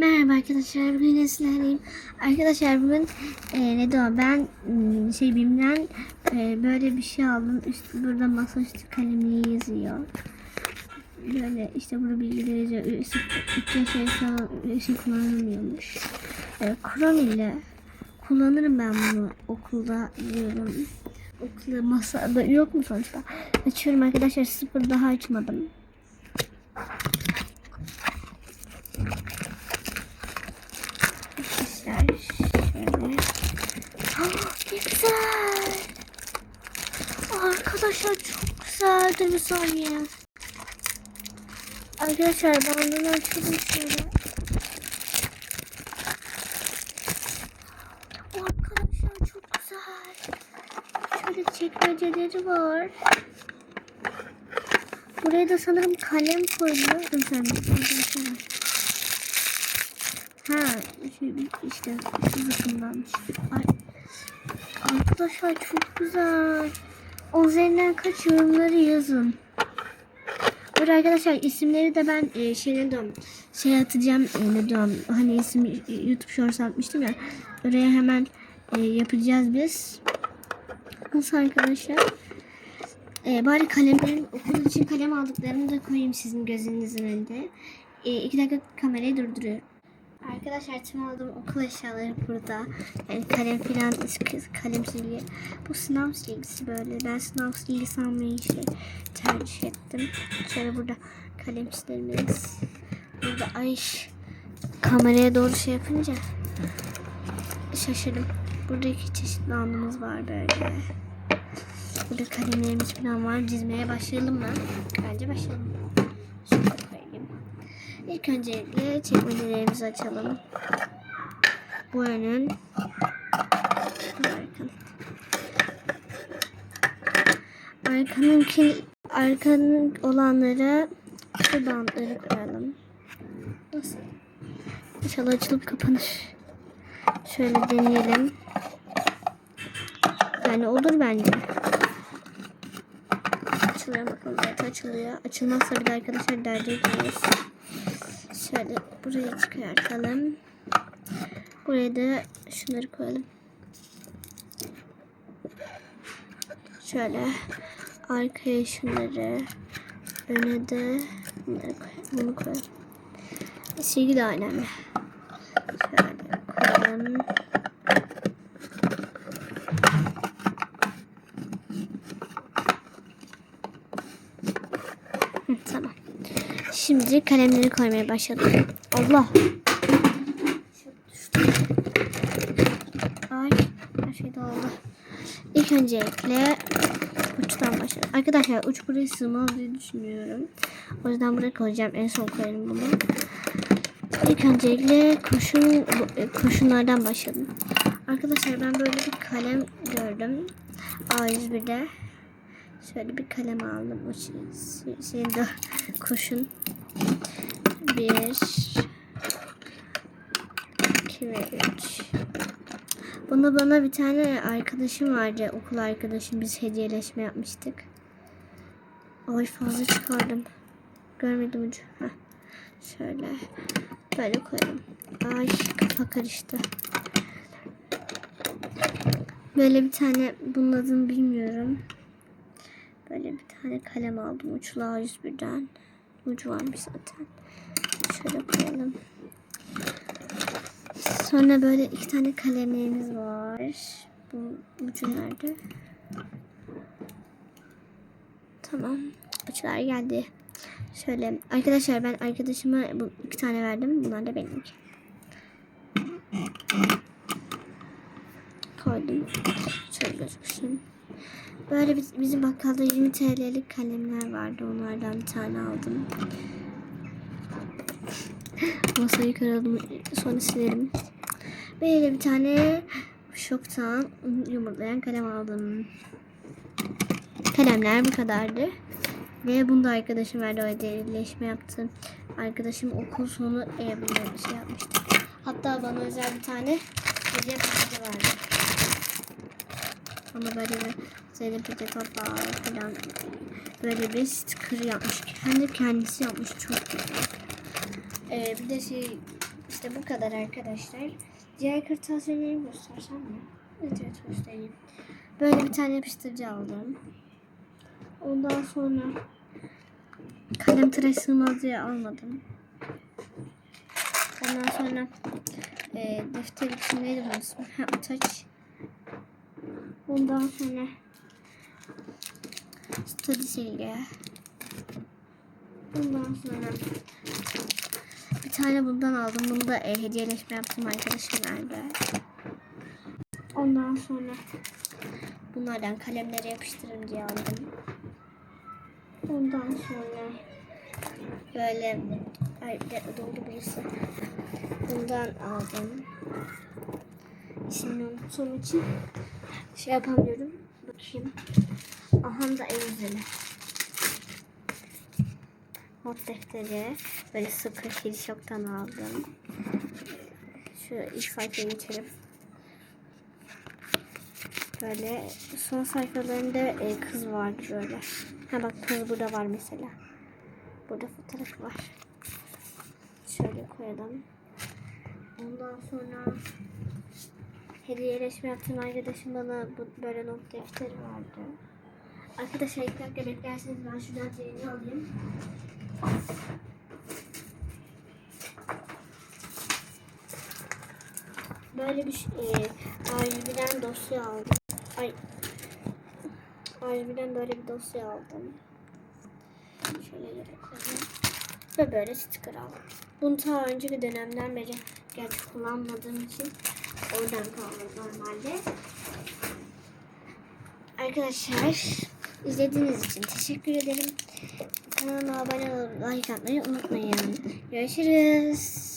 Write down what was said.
Merhaba arkadaşlar bugün nesneleyim. Arkadaşlar bugün e, ne diyor ben m, şey BİM'den e, böyle bir şey aldım. Üstü burada masaüstü kalemi yazıyor. Böyle işte burada bilgiler yazıyor. Işık, şey, falan, ışık kullanılmıyormuş. E, Chrome ile kullanırım ben bunu okulda diyorum. Okulda masada yok mu sonuçta? Açıyorum arkadaşlar sıfır daha açmadım. Arkadaşlar şöyle. Ah, ne güzel. Arkadaşlar çok güzel. Dur bir saniye. Arkadaşlar bandını açalım şöyle. Arkadaşlar çok güzel. Şöyle çekmeceleri var. Buraya da sanırım kalem koyuyor. Şey var. Ha şey, işte şu zıkkımdanmış. Ay. Arkadaşlar çok güzel. O üzerinden kaç yorumları yazın. Burada arkadaşlar isimleri de ben e, şey ne diyorum şey atacağım e, ne diyorum hani isim YouTube Shorts atmıştım ya oraya hemen e, yapacağız biz. Nasıl arkadaşlar? E, bari kalemlerin okul için kalem aldıklarını da koyayım sizin gözünüzün önünde. E, iki dakika kamerayı durduruyorum. Arkadaşlar tüm aldığım okul eşyaları burada. Yani kalem filan, kalem silgi. Bu sınav silgisi böyle. Ben sınav silgisi almayı şey tercih ettim. Şöyle burada kalemlerimiz. Burada ay kameraya doğru şey yapınca şaşırdım. Burada iki çeşit bandımız var böyle. Burada kalemlerimiz falan var. Dizmeye başlayalım mı? Bence başlayalım. Koyayım. İlk öncelikle çekmecelerimizi açalım. Bu önün. Bu arkanın. Arkanınki, arkanın olanlara şu bantları koyalım. Nasıl? İnşallah açılıp kapanır. Şöyle deneyelim. Yani olur bence. Açılıyor bakalım. Evet açılıyor. Açılmazsa bir de arkadaşlar derde giriyoruz. Şöyle burayı çıkartalım. Buraya da şunları koyalım. Şöyle arkaya şunları öne de bunları koyalım. Bunu koyalım. Silgi de önemli. Şöyle koyalım. Tamam. Şimdi kalemleri koymaya başladım. Allah. Ay her şey dağıldı. İlk öncelikle uçtan başlayalım. Arkadaşlar uç buraya sığmaz diye düşünüyorum. O yüzden buraya koyacağım. En son koyarım bunu. İlk öncelikle kurşun, kurşunlardan başladım. Arkadaşlar ben böyle bir kalem gördüm. A101'de. Şöyle bir kalem aldım. O şey, şeyin de kurşun. Bir, iki ve üç. Bunu bana bir tane arkadaşım vardı. Okul arkadaşım. Biz hediyeleşme yapmıştık. Ay fazla çıkardım. Görmedim ucu. Heh. Şöyle. Böyle koyalım. Ay kafa karıştı. Böyle bir tane bunun adını bilmiyorum. Böyle bir tane kalem aldım. Uçlu A101'den. Ucu varmış zaten. Şöyle koyalım. Sonra böyle iki tane kalemlerimiz var. Bu ucu nerede? Tamam. Uçlar geldi. Şöyle arkadaşlar ben arkadaşıma bu iki tane verdim. Bunlar da benimki. Koydum. Böyle bizim bakkalda 20 TL'lik kalemler vardı. Onlardan bir tane aldım. Masayı kıralım. Sonra silerim. Böyle bir tane şoktan yumurtlayan kalem aldım. Kalemler bu kadardı. Ve bunu da arkadaşım verdi. O hediyeleşme yaptım. Arkadaşım okul sonu e, bunları şey yapmıştı. Hatta bana özel bir tane hediye paketi verdi. Ama böyle bir Zeynep Peçete falan böyle bir sticker yapmış. De kendisi yapmış çok güzel. Ee, bir de şey İşte bu kadar arkadaşlar. Diğer kırtasiyeleri göstersem mi? Evet evet göstereyim. Böyle bir tane yapıştırıcı aldım. Ondan sonra kalem tıraş diye almadım. Ondan sonra e, defter için neydi ismi? Ha, taç. Ondan sonra study silgi. Ondan sonra bir tane bundan aldım. Bunu da e, hediyeleşme yaptım arkadaşım verdi. Ondan sonra bunlardan kalemlere yapıştırırım diye aldım. Ondan sonra böyle ay doldu birisi. Bundan aldım. İsmini unuttuğum için şey yapamıyorum. Bakayım. Aha da en güzeli. Not defteri. Böyle sıkı Kirişok'tan aldım. Şu ilk sayfaya geçelim. Böyle son sayfalarında e, kız vardı böyle. Ha bak kız burada var mesela. Burada fotoğrafı var. Şöyle koyalım. Ondan sonra hediyeleşme yaptığım arkadaşım bana bu, böyle not defteri verdi. Arkadaşlar ilk dakika beklerseniz ben şuradan telini alayım. Böyle bir şey, e, A101'den dosya aldım. Ay. A101'den böyle bir dosya aldım. Şöyle koyayım. Ve böyle sticker aldım. Bunu ta önceki dönemden beri gerçi kullanmadığım için oradan kaldı normalde. Arkadaşlar izlediğiniz için teşekkür ederim. Kanalıma abone olup like atmayı unutmayın. Görüşürüz.